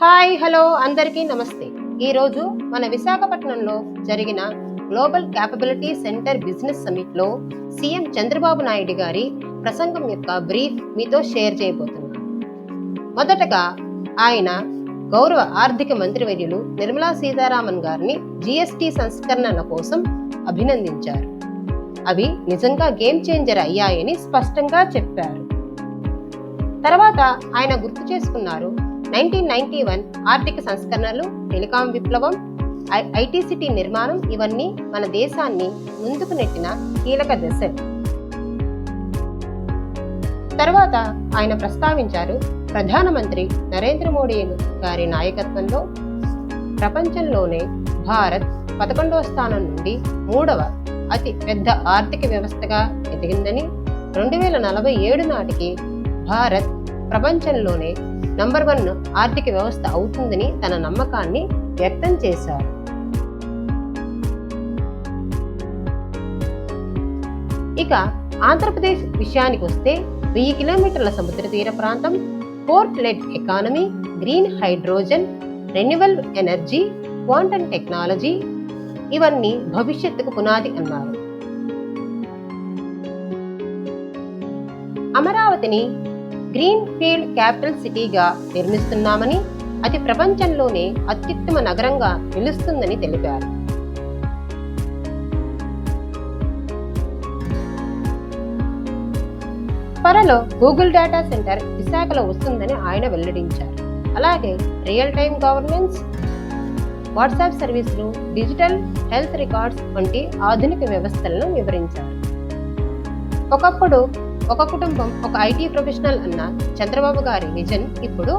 Hi hello అందరికీ నమస్తే. ఈరోజు మన విశాఖపట్నంలో జరిగిన గ్లోబల్ క్యాపబిలిటీ సెంటర్ బిజినెస్ సమిట్లో సీఎం చంద్రబాబు నాయుడు గారి ప్రసంగం యొక్క బ్రీఫ్ మీతో షేర్ చేయబోతున్నాను. మొదటగా ఆయన గౌరవ ఆర్థిక మంత్రివర్యులు నిర్మలా సీతారామన్ గారిని జిఎస్టి సంస్కరణల కోసం అభినందించారు. అవి నిజంగా గేమ్ చేంజర్ అయ్యాయని స్పష్టంగా చెప్పారు. తర్వాత ఆయన గుర్తు చేసుకున్నారు నైన్టీన్ నైన్టీ వన్ ఆర్థిక సంస్కరణలు టెలికాం విప్లవం ఐ- ఐటీ సిటీ నిర్మాణం ఇవన్నీ మన దేశాన్ని ముందుకు నెట్టిన కీలక దశలు తర్వాత ఆయన ప్రస్తావించారు ప్రధానమంత్రి నరేంద్ర మోడీ గారి నాయకత్వంలో ప్రపంచంలోనే భారత్ పదకొండవ స్థానం నుండి మూడవ అతి పెద్ద ఆర్థిక వ్యవస్థగా ఎదిగిందని రెండు వేల నలభై ఏడు నాటికి భారత్ ప్రపంచంలోనే నంబర్ వన్ ఆర్థిక వ్యవస్థ అవుతుందని తన నమ్మకాన్ని వ్యక్తం చేశారు. ఇక ఆంధ్రప్రదేశ్ విషయానికి వస్తే వెయ్యి కిలోమీటర్ల సముద్ర తీర ప్రాంతం port led economy green hydrogen renewal energy quantum technology ఇవన్నీ భవిష్యత్తుకు పునాది అన్నారు. అమరావతిని గ్రీన్ ఫీల్డ్ క్యాపిటల్ సిటీగా నిర్మిస్తున్నామని అది ప్రపంచంలోనే అత్యుత్తమ నగరంగా నిలుస్తుందని తెలిపారు. త్వరలో గూగుల్ డేటా సెంటర్ విశాఖలో వస్తుందని ఆయన వెల్లడించారు. అలాగే రియల్ టైమ్ గవర్నెన్స్ వాట్సాప్ సర్వీసులు డిజిటల్ హెల్త్ రికార్డ్స్ వంటి ఆధునిక వ్యవస్థలను వివరించారు. ఒకప్పుడు ఒక కుటుంబం ఒక ఐటీ ప్రొఫెషనల్ అన్న చంద్రబాబు గారి విజన్ ఇప్పుడు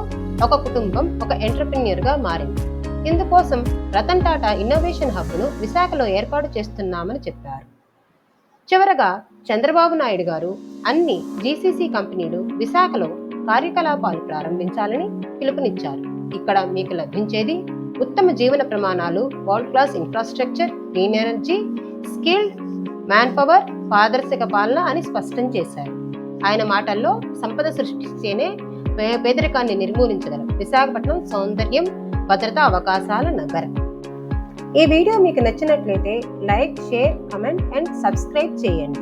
ఒక కుటుంబం ఒక ఎంటర్ప్రెన్యూర్గా మారింది. ఇందుకోసం రతన్ టాటా ఇన్నోవేషన్ హబ్ను విశాఖలో ఏర్పాటు చేస్తున్నామని చెప్పారు. చివరగా చంద్రబాబు నాయుడు గారు అన్ని జీసీసీ కంపెనీలు విశాఖలో కార్యకలాపాలు ప్రారంభించాలని పిలుపునిచ్చారు. ఇక్కడ మీకు లభించేది ఉత్తమ జీవన ప్రమాణాలు world class infrastructure clean energy skilled man power పారదర్శక పాలన అని స్పష్టం చేశారు. ఆయన మాటల్లో సంపద సృష్టిస్తేనే పే- పేదరికాన్ని నిర్మూలించగలం. విశాఖపట్నం సౌందర్యం భద్రతా అవకాశాల నగరం. ఈ వీడియో మీకు నచ్చినట్లయితే like share comment and subscribe చేయండి.